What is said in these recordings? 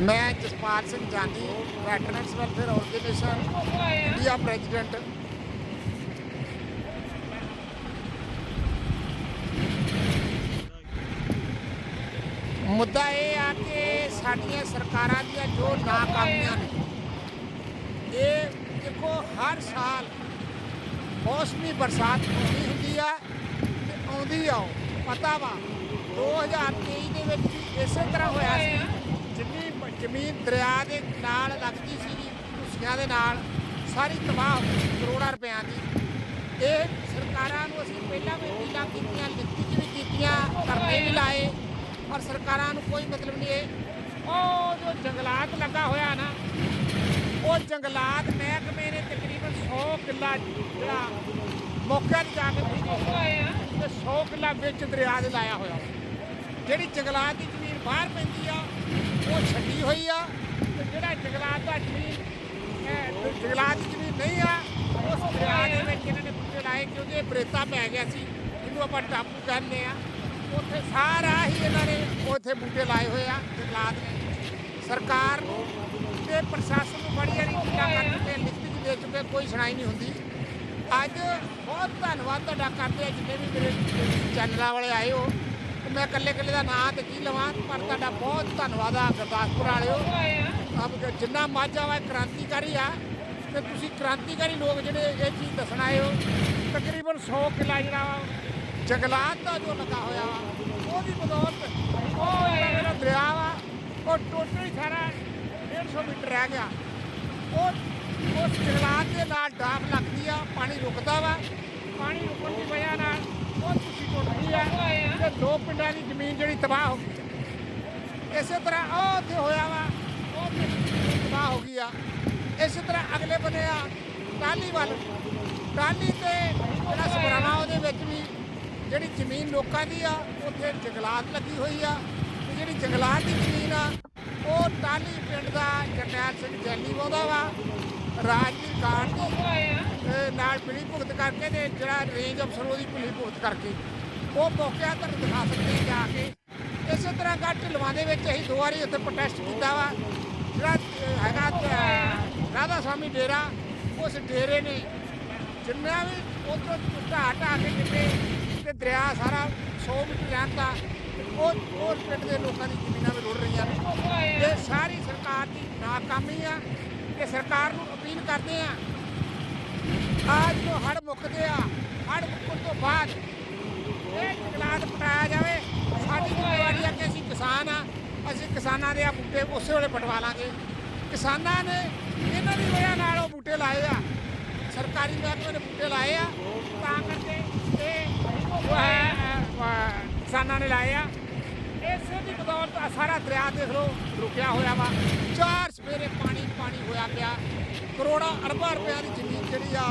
ਮੈਂ Jaspal Singh Jani veterans welfare organisation India president ਮੁੱਦਾ ਇਹ ਆ ਕਿ ਸਾਡੀਆਂ ਸਰਕਾਰਾਂ ਦੀਆਂ ਜੋ ਨਾਕਾਮੀਆਂ ਨੇ, ਇਹ ਦੇਖੋ ਹਰ ਸਾਲ ਮੌਸਮੀ ਬਰਸਾਤ ਹੁੰਦੀ ਹੁੰਦੀ ਆ ਤੇ ਆਉਂਦੀ ਆ ਉਹ। ਪਤਾ ਵਾ 2023 ਦੇ ਵਿੱਚ ਵੀ ਇਸੇ ਤਰ੍ਹਾਂ ਹੋਇਆ ਸੀ ਜ਼ਮੀਨ ਦਰਿਆ ਦੇ ਨਾਲ ਲੱਗਦੀ ਸੀ ਕੁਸੀਆਂ ਦੇ ਨਾਲ ਸਾਰੀ ਤਬਾਹ ਕਰੋੜਾਂ ਰੁਪਇਆਂ ਦੀ। ਇਹ ਸਰਕਾਰਾਂ ਨੂੰ ਅਸੀਂ ਪਹਿਲਾਂ ਵੀ ਅਪੀਲਾਂ ਕੀਤੀਆਂ ਲਿਖਤੀ 'ਚ ਵੀ ਕੀਤੀਆਂ ਕਰਨੇ ਵੀ ਲਾਏ ਪਰ ਸਰਕਾਰਾਂ ਨੂੰ ਕੋਈ ਮਤਲਬ ਨਹੀਂ ਇਹ। ਉਹ ਜੋ ਜੰਗਲਾਤ ਲੱਗਾ ਹੋਇਆ ਨਾ ਉਹ ਜੰਗਲਾਤ ਮਹਿਕਮੇ ਨੇ ਤਕਰੀਬਨ 100 ਕਿੱਲਾ ਜਿਹੜਾ ਮੌਕੇ ਤੇ ਜਾ ਕੇ ਤੇ 100 ਕਿੱਲਾ ਵਿੱਚ ਦਰਿਆ ਦੇ ਲਾਇਆ ਹੋਇਆ। ਜਿਹੜੀ ਜੰਗਲਾਤ ਦੀ ਜ਼ਮੀਨ ਬਾਹਰ ਪੈਂਦੀ ਆ ਉਹ ਛੱਡੀ ਹੋਈ ਆ। ਤੇ ਜਿਹੜਾ ਜੰਗਲਾਤ ਦਾ ਜ਼ਮੀਨ ਇਹ ਜੰਗਲਾਤ ਦੀ ਜ਼ਮੀਨ ਨਹੀਂ ਆ, ਉਸ ਦਰਿਆ ਦੇ ਵਿੱਚ ਇਹਨਾਂ ਨੇ ਬੂਟੇ ਲਾਏ ਕਿਉਂਕਿ ਇਹ ਬਰੇਤਾ ਪੈ ਗਿਆ ਸੀ, ਇਹਨੂੰ ਆਪਾਂ ਟਾਪੂ ਕਹਿੰਦੇ ਆ। ਉੱਥੇ ਸਾਰਾ ਹੀ ਇਹਨਾਂ ਨੇ ਉੱਥੇ ਬੂਟੇ ਲਾਏ ਹੋਏ ਆ, ਜੰਗਲਾਤ ਨੇ। ਸਰਕਾਰ ਨੂੰ ਤੇ ਪ੍ਰਸ਼ਾਸਨ ਨੂੰ ਬੜੀ ਵਾਰੀ ਕੀਲਾ ਕਰ ਚੁੱਕੇ ਲਿਖਤੀ ਚ ਦੇ ਚੁੱਕੇ, ਕੋਈ ਸੁਣਾਈ ਨਹੀਂ ਹੁੰਦੀ। ਅੱਜ ਬਹੁਤ ਧੰਨਵਾਦ ਤੁਹਾਡਾ ਕਰਦੇ ਆ, ਜਿੰਨੇ ਵੀ ਮੇਰੇ ਚੈਨਲਾਂ ਵਾਲੇ ਆਏ ਹੋ। ਮੈਂ ਇਕੱਲੇ ਇਕੱਲੇ ਦਾ ਨਾਂ ਤੇ ਕੀ ਲਵਾਂ, ਪਰ ਤੁਹਾਡਾ ਬਹੁਤ ਧੰਨਵਾਦ ਆ ਗੁਰਦਾਸਪੁਰ ਵਾਲਿਓ। ਆਪ ਜਿੰਨਾ ਮਾਝਾ ਵਾ ਕ੍ਰਾਂਤੀਕਾਰੀ ਆ, ਤੇ ਤੁਸੀਂ ਕ੍ਰਾਂਤੀਕਾਰੀ ਲੋਕ ਜਿਹੜੇ ਇਹ ਚੀਜ਼ ਦੱਸਣ ਆਏ ਹੋ, ਤਕਰੀਬਨ 100 ਕਿੱਲਾ ਜਿਹੜਾ ਵਾ, ਜੰਗਲਾਤ ਦਾ ਜੋ ਲੱਗਾ ਹੋਇਆ ਵਾ, ਉਹਦੀ ਬਦੌਲਤ ਉਹ ਜਿਹੜਾ ਦਰਿਆ ਵਾ, ਉਹ ਟੋਟਲੀ ਹੀ ਸਾਰਾ 150 ਮੀਟਰ ਰਹਿ ਗਿਆ। ਉਹ, ਉਸ ਜੰਗਲਾਤ ਦੇ ਨਾਲ ਡਾਮ ਲੱਗਦੀ ਆ, ਪਾਣੀ ਰੁਕਦਾ ਵਾ, ਪਾਣੀ ਰੁਕਣ ਦੀ ਵਜ੍ਹਾ ਨਾਲ ਉਹ ਤੁਸੀਂ ਟੁੱਟਦੀ ਆ ਤੇ ਦੋ ਪਿੰਡਾਂ ਦੀ ਜ਼ਮੀਨ ਜਿਹੜੀ ਤਬਾਹ ਹੋ ਗਈ ਇਸੇ ਤਰ੍ਹਾਂ ਉਹ ਉੱਥੇ ਹੋਇਆ ਵਾ, ਉਹ ਤਬਾਹ ਹੋ ਗਈ ਆ। ਇਸੇ ਤਰ੍ਹਾਂ ਅਗਲੇ ਬੰਨੇ ਆ ਟਾਲੀ ਵੱਲ। ਟਾਲੀ ਤੇ ਜਿਹੜਾ ਸਮਰਾਵਾ ਉਹਦੇ ਵਿੱਚ ਵੀ ਜਿਹੜੀ ਜ਼ਮੀਨ ਲੋਕਾਂ ਦੀ ਆ, ਉੱਥੇ ਜੰਗਲਾਤ ਲੱਗੀ ਹੋਈ ਆ। ਤੇ ਜਿਹੜੀ ਜੰਗਲਾਤ ਦੀ ਜ਼ਮੀਨ ਆ, ਉਹ ਟਾਲੀ ਪਿੰਡ ਦਾ ਜਰਨੈਲ ਸਿੰਘ ਜੈਲੀ ਵਾਉਂਦਾ ਵਾ। ਰਾਜਵੀਰ ਕਾਂਡ ਦੀ ਤੇ ਨਾਲ ਮਿਲੀ ਭੁਗਤ ਕਰਕੇ ਤੇ ਜਿਹੜਾ ਰੇਂਜ ਅਫਸਰ ਉਹਦੀ ਪਿਲੀ ਭੁਗਤ ਕਰਕੇ। ਉਹ ਮੌਕਿਆਂ ਤੇ ਦਿਖਾ ਸਕਦੇ ਜਾ ਕੇ। ਇਸੇ ਤਰ੍ਹਾਂ ਗੱਟ ਢਿਲਵਾਂ ਦੇ ਵਿੱਚ ਅਸੀਂ ਦੋ ਵਾਰੀ ਉੱਥੇ ਪ੍ਰੋਟੈਸਟ ਕੀਤਾ ਵਾ। ਜਿਹੜਾ ਹੈਗਾ ਰਾਧਾ ਸਵਾਮੀ ਡੇਰਾ, ਉਸ ਡੇਰੇ ਨੇ ਜਿੰਨਾ ਵੀ ਉਧਰੋਂ ਢਾਹ ਢਾਹ ਕੇ ਕਿਤੇ ਤੇ ਦਰਿਆ ਸਾਰਾ 100 ਮੀਟਰ ਜਾਂਦਾ ਉਹ ਉਹ ਪਿੰਡ ਦੇ ਲੋਕਾਂ ਦੀ ਜ਼ਮੀਨਾਂ ਵੀ ਰੁੜ ਰਹੀਆਂ ਨੇ। ਇਹ ਸਾਰੀ ਸਰਕਾਰ ਦੀ ਨਾਕਾਮੀ ਆ। ਤੇ ਸਰਕਾਰ ਨੂੰ ਅਪੀਲ ਕਰਦੇ ਆ ਅੱਜ ਜੋ ਹੜ ਮੁੱਕਦੇ ਆ। ਹੜ ਮੁੱਕਣ ਤੋਂ ਬਾਅਦ ਇਹ ਜੰਗਲਾਤ ਪਟਾਇਆ ਜਾਵੇ। ਸਾਡੀ ਜ਼ਿੰਮੇਵਾਰੀ ਆ ਕਿ ਅਸੀਂ ਕਿਸਾਨ ਆ। ਅਸੀਂ ਕਿਸਾਨਾਂ ਦੇ ਆ ਬੂਟੇ ਉਸੇ ਵੇਲੇ ਪਟਵਾ ਲਾਂਗੇ। ਕਿਸਾਨਾਂ ਨੇ ਇਹਨਾਂ ਦੀ ਵਜ੍ਹਾ ਨਾਲ ਉਹ ਬੂਟੇ ਲਾਏ ਆ। ਸਰਕਾਰੀ ਮਹਿਕਮੇ ਨੇ ਬੂਟੇ ਲਾਏ ਆ। ਤਾਂ ਕਰਕੇ ਇਹ ਕਿਸਾਨਾਂ ਨੇ ਲਾਏ ਆ। ਇਸੇ ਦੀ ਬਦੌਲਤ ਸਾਰਾ ਦਰਿਆ ਦੇਖ ਲਓ। ਰੁਕਿਆ ਹੋਇਆ ਵਾ। ਚਾਰ ਸਵੇਰੇ ਪਾਣੀ ਪਾਣੀ ਪਿਆ? ਕਰੋੜਾਂ, ਅਰਬਾਂ ਰੁਪਿਆ ਦੀ ਜ਼ਮੀਨ ਜਿਹੜੀ ਆ,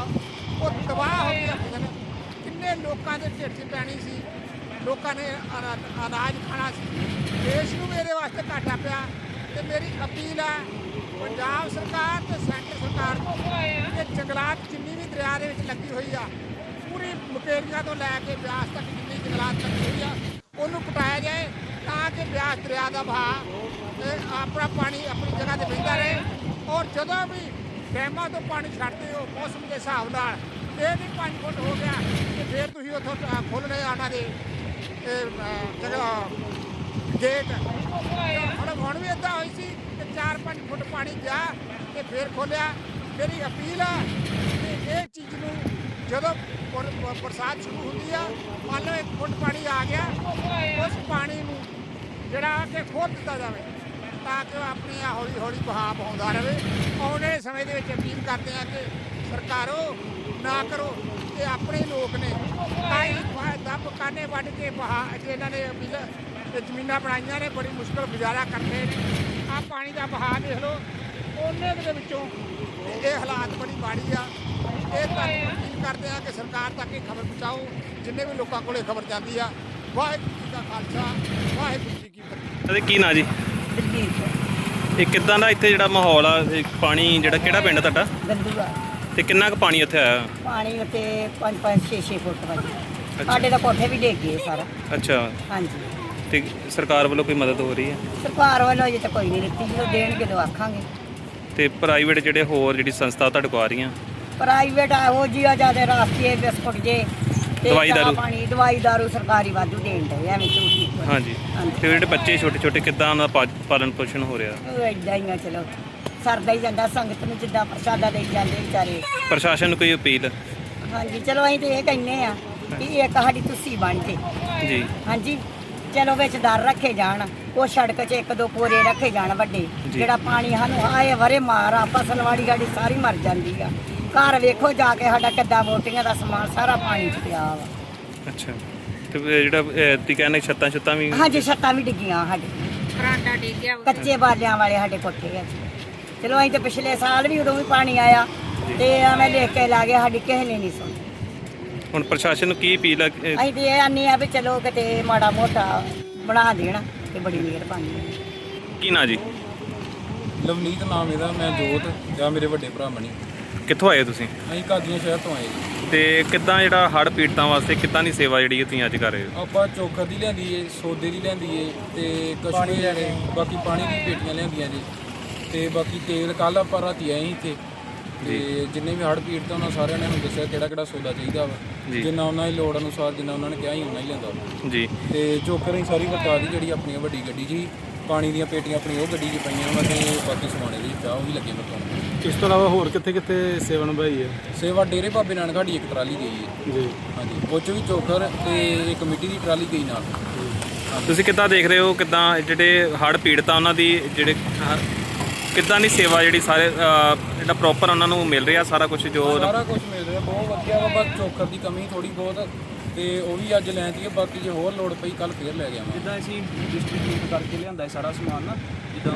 ਉਹ ਤਬਾਹ ਹੋ ਗਈ ਆ ਫਸਲ ਕਿੰਨੇ ਲੋਕਾਂ ਦੇ ਢਿੱਡ 'ਚ ਪੈਣੀ ਸੀ। ਲੋਕਾਂ ਨੇ ਅਨਾਜ ਖਾਣਾ ਸੀ। ਦੇਸ਼ ਨੂੰ ਵੀ ਇਹਦੇ ਵਾਸਤੇ ਘਾਟਾ ਪਿਆ। ਤੇ ਮੇਰੀ ਅਪੀਲ ਹੈ ਪੰਜਾਬ ਸਰਕਾਰ ਤੇ ਸੈਂਟਰ ਸਰਕਾਰ ਨੂੰ, ਕਿ ਜੰਗਲਾਤ ਜਿੰਨੀ ਵੀ ਦਰਿਆ ਦੇ ਵਿੱਚ ਲੱਗੀ ਹੋਈ ਆ, ਪੂਰੀ ਮੁਕੇਰੀਆਂ ਤੋਂ ਲੈ ਕੇ ਬਿਆਸ ਤੱਕ ਜਿੰਨੀ ਜੰਗਲਾਤ ਲੱਗੀ ਹੋਈ ਆ, ਉਹਨੂੰ ਪਟਾਇਆ ਜਾਏ ਤਾਂ ਕਿ ਬਿਆਸ ਦਰਿਆ ਦਾ ਵਹਾਅ ਆਪਣਾ ਪਾਣੀ ਆਪਣੀ ਜਗ੍ਹਾ ਤੇ ਵਹਿੰਦਾ ਰਹੇ। ਔਰ ਜਦੋਂ ਵੀ ਡੈਮਾਂ ਤੋਂ ਪਾਣੀ ਛੱਡਦੇ ਹੋ ਮੌਸਮ ਦੇ ਹਿਸਾਬ ਨਾਲ ਇਹ ਵੀ 5 ਫੁੱਟ ਹੋ ਗਿਆ ਤੇ ਫਿਰ ਤੁਸੀਂ ਉੱਥੋਂ ਅ, ਰਹੇ ਆ ਉਹਨਾਂ ਦੇ ਇਹ, ਜਗ੍ਹਾ ਗੇਟ ਹੁਣ ਹੁਣ ਵੀ ਏਦਾਂ ਹੋਈ ਸੀ ਕਿ 4-5 ਫੁੱਟ ਪਾਣੀ ਗਿਆ ਤੇ ਫਿਰ ਖੋਲਿਆ ਮੇਰੀ ਅਪੀਲ ਆ ਕਿ ਇਹ ਚੀਜ਼ ਨੂੰ ਜਦੋਂ ਬਰਸਾਤ ਸ਼ੁਰੂ ਹੁੰਦੀ ਆ ਮੰਨ ਲਓ 1 ਫੁੱਟ ਪਾਣੀ ਆ ਗਿਆ ਉਸ ਪਾਣੀ ਨੂੰ ਜਿਹੜਾ ਕਿ ਖੋਲ ਦਿੱਤਾ ਜਾਵੇ। ਤਾਂ ਕਿ ਉਹ ਆਪਣੀ ਆ ਹੌਲੀ ਹੌਲੀ ਬਹਾਵ ਆਉਂਦਾ ਰਹੇ। ਆਉਣ ਵਾਲੇ ਸਮੇਂ ਦੇ ਵਿੱਚ ਅਪੀਲ ਕਰਦੇ ਆ ਕਿ ਸਰਕਾਰੋ, ਨਾ ਕਰੋ ਇਹ ਆਪਣੇ ਲੋਕ ਨੇ ਆਈ ਦੱਬ ਕਾਨੇ ਵੱਢ ਕੇ ਬਹਾ ਇਹਨਾਂ ਨੇ ਅਪੀਲ ਜ਼ਮੀਨਾਂ ਬਣਾਈਆਂ ਨੇ, ਬੜੀ ਮੁਸ਼ਕਲ ਗੁਜ਼ਾਰਾ ਕਰਦੇ ਨੇ। ਆ ਪਾਣੀ ਦਾ ਬਹਾਅ ਦੇਖ ਲਓ, ਉਹਨੇ ਦੇ ਵਿੱਚੋਂ ਇਹ ਹਾਲਾਤ ਬੜੀ ਮਾੜੀ ਆ। ਇਹ ਤਾਂ ਅਪੀਲ ਕਰਦੇ ਆ ਕਿ ਸਰਕਾਰ ਤੱਕ ਇਹ ਖਬਰ ਪਹੁੰਚਾਓ, ਜਿੰਨੇ ਵੀ ਲੋਕਾਂ ਕੋਲੇ ਖਬਰ ਜਾਂਦੀ ਆ। ਵਾਹਿਗੁਰੂ ਜੀ ਦਾ ਖਾਲਸਾ, ਵਾਹਿਗੁਰੂ ਜੀ ਕੀ ਫਤਿਹ। ਕੀ ਨਾਂ ਜੀ? ਇਹ ਕਿੱਦਾਂ ਦਾ ਇੱਥੇ ਜਿਹੜਾ ਮਾਹੌਲ ਆ? ਇਹ ਪਾਣੀ ਜਿਹੜਾ ਕਿਹੜਾ ਪਿੰਡ ਤੁਹਾਡਾ? ਗੰਦੂਆ। ਤੇ ਕਿੰਨਾ ਕੁ ਪਾਣੀ ਉੱਥੇ ਆਇਆ? ਪਾਣੀ ਉੱਤੇ 5 5 6 6 ਫੁੱਟ ਵਜੇ ਸਾਡੇ ਤਾਂ ਕੋਠੇ ਵੀ ਡਿੱਗ ਗਏ ਸਾਰਾ। ਅੱਛਾ। ਹਾਂਜੀ। ਤੇ ਸਰਕਾਰ ਵੱਲੋਂ ਕੋਈ ਮਦਦ ਹੋ ਰਹੀ ਹੈ? ਸਰਕਾਰ ਵੱਲੋਂ ਅਜੇ ਤਾਂ ਕੋਈ ਨਹੀਂ ਦਿੱਤੀ ਜਦੋਂ ਦੇਣਗੇ ਤਾਂ ਆਖਾਂਗੇ। ਤੇ ਪ੍ਰਾਈਵੇਟ ਜਿਹੜੇ ਹੋਰ ਜਿਹੜੀ ਸੰਸਥਾ ਤੁਹਾਡੇ ਕੋਲ ਆ ਰਹੀਆਂ? ਪ੍ਰਾਈਵੇਟ ਆ ਉਹ ਜੀ ਆ ਜ਼ਿਆਦਾ ਰਾਸਤੇ ਬਿਸਕੁਟ ਜੇ ਤੇ ਦਵਾਈ ਚਾਹ ਦਾਰੂ। ਪਾਣੀ ਦਵਾਈ ਦਾਰੂ ਸਰਕਾਰੀ ਵਾਧੂ ਦੇਣ ਦੇ ਐਵੇਂ ਝੂਠੀ ਹਾਂਜੀ। ਤੇ ਜਿਹੜੇ ਬੱਚੇ ਛੋਟੇ ਛੋਟੇ ਕਿੱਦਾਂ ਉਹਨਾਂ ਦਾ ਪਾ- ਪਾਲਣ ਪੋਸ਼ਣ ਹੋ ਰਿਹਾ? ਉਹ ਏਦਾਂ ਹੀ ਆ ਚਲੋ। ਸਰਦਾ ਹੀ ਜਾਂਦਾ ਸੰਗਤ ਨੂੰ ਜਿੱਦਾਂ ਪ੍ਰਸ਼ਾਦਾ ਦੇਈ ਜਾਂਦੇ ਵਿਚਾਰੇ। ਪ੍ਰਸ਼ਾਸਨ ਨੂੰ ਕੋਈ ਅਪੀਲ? ਹਾਂਜੀ ਚਲੋ ਅਸੀਂ ਤੇ ਇਹ ਕਹਿੰਨੇ ਆ ਕਿ ਇੱਕ ਸਾਡੀ ਤੁਸੀਂ ਬਣ ਜੇ ਜੀ। ਹਾਂਜੀ ਚਲੋ ਵਿੱਚ ਦਰ ਰੱਖੇ ਜਾਣ ਉਹ ਸੜਕ 'ਚ ਇੱਕ ਦੋ ਪੋਰੇ ਰੱਖੇ ਜਾਣ ਵੱਡੇ ਜੀ। ਜਿਹੜਾ ਪਾਣੀ ਸਾਨੂੰ ਆਏ ਵਰੇ ਮਾਰ ਆ ਫਸਲ ਵਾੜੀ ਸਾਡੀ ਸਾਰੀ ਮਰ ਜਾਂਦੀ ਆ। ਘਰ ਵੇਖੋ ਜਾ ਕੇ ਸਾਡਾ ਕਿੱਦਾਂ ਵੋਟੀਆਂ ਦਾ ਸਮਾਨ ਸਾਰਾ ਪਾਣੀ 'ਚ ਪਿਆ ਵਾ। ਅੱਛਾ। ਤੇ ਜਿਹੜਾ ਤੀ ਕਹਿੰਦੇ ਛੱਤਾਂ ਛੱਤਾਂ ਵੀ ਹਾਂਜੀ ਛੱਤਾਂ ਵੀ ਡਿੱਗੀਆਂ ਸਾਡੇ। ਬਰਾਂਡਾ ਡਿੱਗਿਆ। ਕੱਚੇ ਬਾਲਿਆਂ ਵਾਲੇ ਸਾਡੇ ਕੋਠੇ ਆ ਜੀ। ਚਲੋ ਅਸੀਂ ਤੇ ਪਿਛਲੇ ਸਾਲ ਵੀ ਉਦੋਂ ਵੀ ਪਾਣੀ ਆਇਆ ਤੇ ਐਵੇਂ ਲਿਖ ਕੇ ਲਾ ਗਏ ਸਾਡੀ ਕਿਸੇ ਨੇ ਨਹੀਂ ਸੁਣੀ। ਹੁਣ ਪ੍ਰਸ਼ਾਸਨ ਨੂੰ ਕੀ ਅਪੀਲ ਆ ਅਸੀਂ ਤੇ ਇਹ ਆਨੇ ਆ ਵੀ ਚਲੋ ਕਿਤੇ ਮਾੜਾ ਮੋਟਾ ਬਣਾ ਦੇਣ ਤੇ ਬੜੀ ਮਿਹਰਬਾਨੀ। ਹੈ ਕੀ ਨਾ ਜੀ? ਲਵਨੀਤ ਨਾਮ ਇਹਦਾ ਮੈਂ ਜੋਤ ਜਾਂ ਮੇਰੇ ਵੱਡੇ ਭਰਾ ਮਣੀ ਕਿੱਥੋਂ ਆਏ ਹੋ ਤੁਸੀਂ? ਅਸੀਂ ਕਾਦੀਆਂ ਸ਼ਹਿਰ ਤੋਂ ਆਏ ਜੀ। ਤੇ ਕਿੱਦਾਂ ਜਿਹੜਾ ਹੜ੍ਹ ਪੀੜਤਾਂ ਵਾਸਤੇ ਕਿੱਦਾਂ ਦੀ ਸੇਵਾ ਜਿਹੜੀ ਤੁਸੀਂ ਅੱਜ ਕਰ ਰਹੇ ਹੋ? ਆਪਾਂ ਚੋਖਾ ਦੀ ਲਿਆਂਦੀ ਏ ਸੋਦੇ ਦੀ ਲਿਆਂਦੀ ਏ ਤੇ ਕਸ਼ਮੀਰ ਲੈਣੇ ਬਾਕੀ ਪਾਣੀ ਦੀ ਪੇਟੀਆਂ ਲਿਆਂਦੀਆਂ ਜੀ। ਤੇ ਬਾਕੀ ਤੇਲ ਕੱਲ ਆਪਾਂ ਰਾਤੀ ਆਏ ਸੀ ਇੱਥੇ। ਤੇ ਜਿੰਨੇ ਵੀ ਹੜ੍ਹ ਪੀੜਤ ਆ ਉਹਨਾਂ ਸਾਰਿਆਂ ਨੇ ਮੈਨੂੰ ਦੱਸਿਆ ਕਿਹੜਾ ਕਿਹੜਾ ਸੌਦਾ ਚਾਹੀਦਾ। ਵਾ। ਜਿੰਨਾ ਉਹਨਾਂ ਦੀ ਲੋੜ ਅਨੁਸਾਰ ਜਿੰਨਾ ਉਹਨਾਂ ਨੇ ਕਿਹਾ ਸੀ ਉਹਨਾਂ ਹੀ ਲਿਆਂਦਾ ਵਾ। ਜੀ। ਤੇ ਚੋਕਰ ਹੀ ਸਾਰੀ ਵਰਤਾ ਦੀ ਜਿਹੜੀ ਆਪਣੀ ਵੱਡੀ ਗੱਡੀ ਜੀ ਪਾਣੀ ਦੀਆਂ ਪੇਟੀਆਂ ਆਪਣੀ ਉਹ ਗੱਡੀ 'ਚ ਪਈਆਂ ਵਾ ਤੇ ਬਾਕੀ ਸਮਾਨੇ ਦੇ ਵਿੱਚ ਆ ਉਹ ਵੀ ਲੱਗੇ ਵਰਤਾਉਣ ਇਸ ਤੋਂ ਇਲਾਵਾ ਹੋਰ ਕਿੱਥੇ ਕਿੱਥੇ ਸੇਵਾ ਨਿਭਾਈ ਹੈ? ਸੇਵਾ ਡੇਰੇ ਬਾਬੇ ਨਾਨਕ ਸਾਡੀ ਇੱਕ ਟਰਾਲੀ ਗਈ ਹੈ। ਜੀ। ਹਾਂਜੀ ਉਹ 'ਚ ਵੀ ਚੋਕਰ ਤੇ ਇੱਕ ਮਿੱਟੀ ਦੀ ਟਰਾਲੀ ਗਈ ਨਾਲ। ਤੁਸੀਂ ਕਿੱਦਾਂ ਦੇਖ ਰਹੇ ਹੋ? ਕਿੱਦਾਂ ਜਿਹੜੇ ਹੜ੍ਹ ਪੀੜਤਾਂ ਉਹਨਾਂ ਦੀ ਜਿਹੜੇ ਕਿੱਦਾਂ ਦੀ ਸੇਵਾ ਜਿਹੜੀ ਸਾਰੇ ਜਿਹੜਾ ਪ੍ਰੋਪਰ ਉਹਨਾਂ ਨੂੰ ਮਿਲ ਰਿਹਾ ਸਾਰਾ ਕੁਝ ਜੋ ਸਾਰਾ ਕੁਝ ਮਿਲ ਰਿਹਾ ਬਹੁਤ ਵਧੀਆ ਵਾ ਬਸ ਚੋਕਰ ਦੀ ਕਮੀ ਥੋੜੀ ਬਹੁਤ ਤੇ ਉਹ ਵੀ ਅੱਜ ਲੈਂਦੀ ਹੈ ਬਾਕੀ ਜੇ ਹੋਰ ਲੋੜ ਪਈ ਕੱਲ ਫੇਰ ਲੈ ਆਵਾਂਗੇ ਜਿੱਦਾਂ ਅਸੀਂ ਡਿਸਟ੍ਰੀਬਿਊਟ ਕਰਕੇ ਲਿਆਂਦਾ ਹੈ ਸਾਰਾ ਸਮਾਨ ਨਾ ਜਿੱਦਾਂ